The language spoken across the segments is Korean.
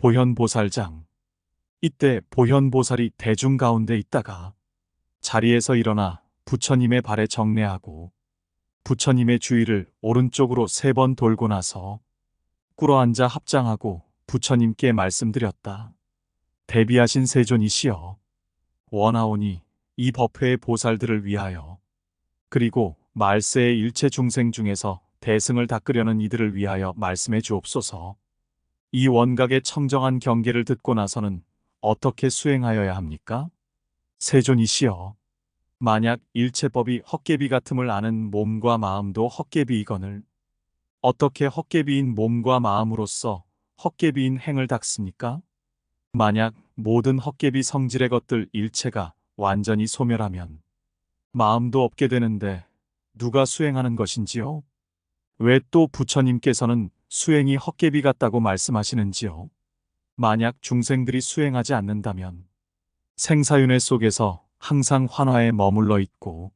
보현보살장. 이때 보현보살이 대중 가운데 있다가 자리에서 일어나 부처님의 발에 정례하고 부처님의 주위를 오른쪽으로 세 번 돌고 나서 꿇어 앉아 합장하고 부처님께 말씀드렸다. 대비하신 세존이시여. 원하오니 이 법회의 보살들을 위하여 그리고 말세의 일체 중생 중에서 대승을 닦으려는 이들을 위하여 말씀해 주옵소서. 이 원각의 청정한 경계를 듣고 나서는 어떻게 수행하여야 합니까? 세존이시여. 만약 일체법이 헛개비 같음을 아는 몸과 마음도 헛개비이거늘 어떻게 헛개비인 몸과 마음으로서 헛개비인 행을 닦습니까? 만약 모든 헛개비 성질의 것들 일체가 완전히 소멸하면 마음도 없게 되는데 누가 수행하는 것인지요? 왜 또 부처님께서는 수행이 헛개비 같다고 말씀하시는지요? 만약 중생들이 수행하지 않는다면 생사윤회 속에서 항상 환화에 머물러 있고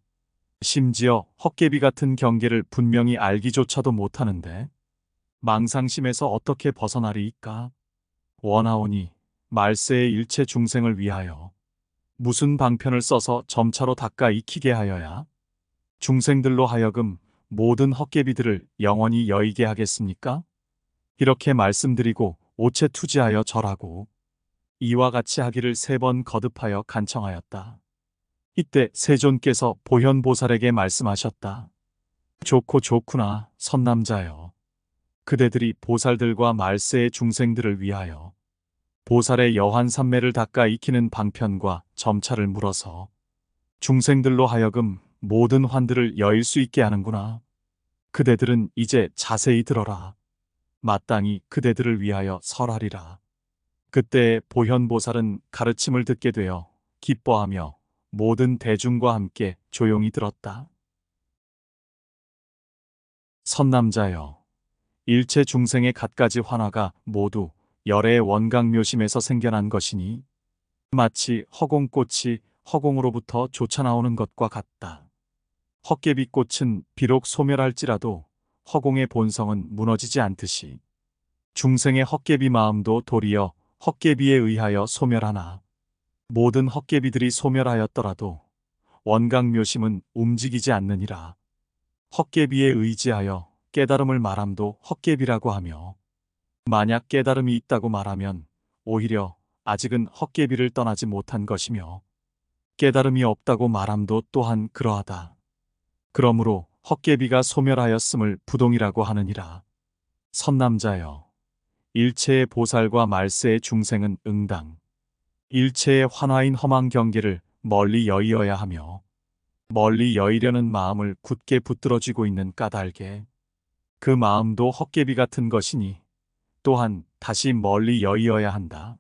심지어 헛개비 같은 경계를 분명히 알기조차도 못하는데 망상심에서 어떻게 벗어나리이까? 원하오니 말세의 일체 중생을 위하여 무슨 방편을 써서 점차로 닦아 익히게 하여야 중생들로 하여금 모든 헛개비들을 영원히 여의게 하겠습니까? 이렇게 말씀드리고 오체 투지하여 절하고 이와 같이 하기를 세 번 거듭하여 간청하였다. 이때 세존께서 보현보살에게 말씀하셨다. 좋고 좋구나, 선남자여. 그대들이 보살들과 말세의 중생들을 위하여 보살의 여한 삼매를 닦아 익히는 방편과 점차를 물어서 중생들로 하여금 모든 환들을 여일 수 있게 하는구나. 그대들은 이제 자세히 들어라. 마땅히 그대들을 위하여 설하리라. 그때 보현보살은 가르침을 듣게 되어 기뻐하며 모든 대중과 함께 조용히 들었다. 선남자여, 일체 중생의 갖가지 환화가 모두 열의 원각묘심에서 생겨난 것이니 마치 허공꽃이 허공으로부터 솟아나오는 것과 같다. 헛개비꽃은 비록 소멸할지라도 허공의 본성은 무너지지 않듯이 중생의 헛개비 마음도 도리어 헛개비에 의하여 소멸하나 모든 헛개비들이 소멸하였더라도 원각묘심은 움직이지 않느니라. 헛개비에 의지하여 깨달음을 말함도 헛개비라고 하며 만약 깨달음이 있다고 말하면 오히려 아직은 헛개비를 떠나지 못한 것이며 깨달음이 없다고 말함도 또한 그러하다. 그러므로 헛개비가 소멸하였음을 부동이라고 하느니라. 선남자여, 일체의 보살과 말세의 중생은 응당, 일체의 환화인 험한 경계를 멀리 여의어야 하며 멀리 여의려는 마음을 굳게 붙들어쥐고 있는 까닭에 그 마음도 헛개비 같은 것이니 또한 다시 멀리 여의어야 한다.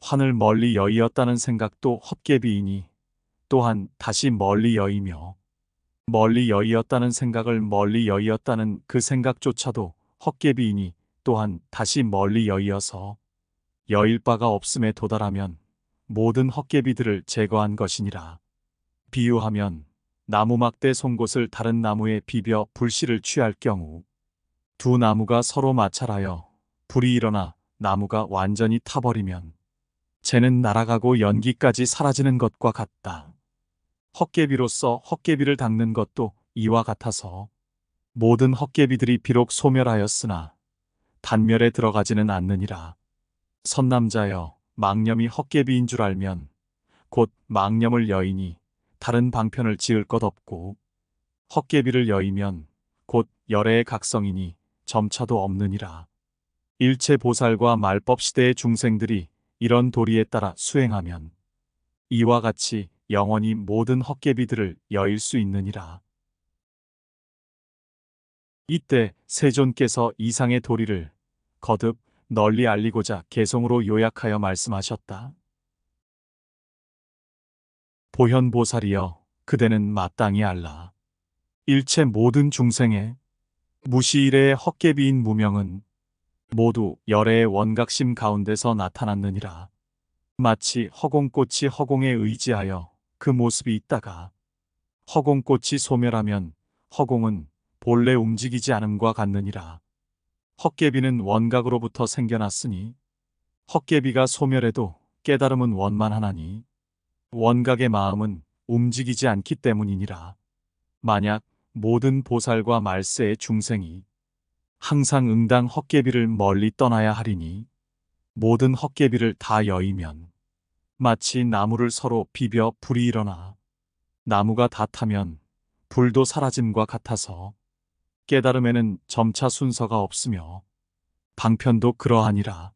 환을 멀리 여의었다는 생각도 헛개비이니 또한 다시 멀리 여의며 멀리 여의었다는 생각을 멀리 여의었다는 그 생각조차도 헛개비이니 또한 다시 멀리 여의어서 여일 바가 없음에 도달하면 모든 헛개비들을 제거한 것이니라. 비유하면 나무 막대 송곳을 다른 나무에 비벼 불씨를 취할 경우 두 나무가 서로 마찰하여 불이 일어나 나무가 완전히 타버리면 쟤는 날아가고 연기까지 사라지는 것과 같다. 헛개비로서 헛개비를 닦는 것도 이와 같아서 모든 헛개비들이 비록 소멸하였으나 단멸에 들어가지는 않느니라. 선남자여 망념이 헛개비인 줄 알면 곧 망념을 여이니 다른 방편을 지을 것 없고 헛개비를 여이면 곧 열애의 각성이니 점차도 없느니라. 일체 보살과 말법 시대의 중생들이 이런 도리에 따라 수행하면 이와 같이 영원히 모든 헛개비들을 여일 수 있느니라. 이때 세존께서 이상의 도리를 거듭 널리 알리고자 개성으로 요약하여 말씀하셨다. 보현보살이여, 그대는 마땅히 알라. 일체 모든 중생의 무시일의 헛개비인 무명은 모두 열애의 원각심 가운데서 나타났느니라. 마치 허공꽃이 허공에 의지하여 그 모습이 있다가 허공꽃이 소멸하면 허공은 본래 움직이지 않음과 같느니라. 헛개비는 원각으로부터 생겨났으니 헛개비가 소멸해도 깨달음은 원만하나니 원각의 마음은 움직이지 않기 때문이니라. 만약 모든 보살과 말세의 중생이 항상 응당 헛개비를 멀리 떠나야 하리니 모든 헛개비를 다 여의면 마치 나무를 서로 비벼 불이 일어나 나무가 다 타면 불도 사라짐과 같아서 깨달음에는 점차 순서가 없으며 방편도 그러하니라.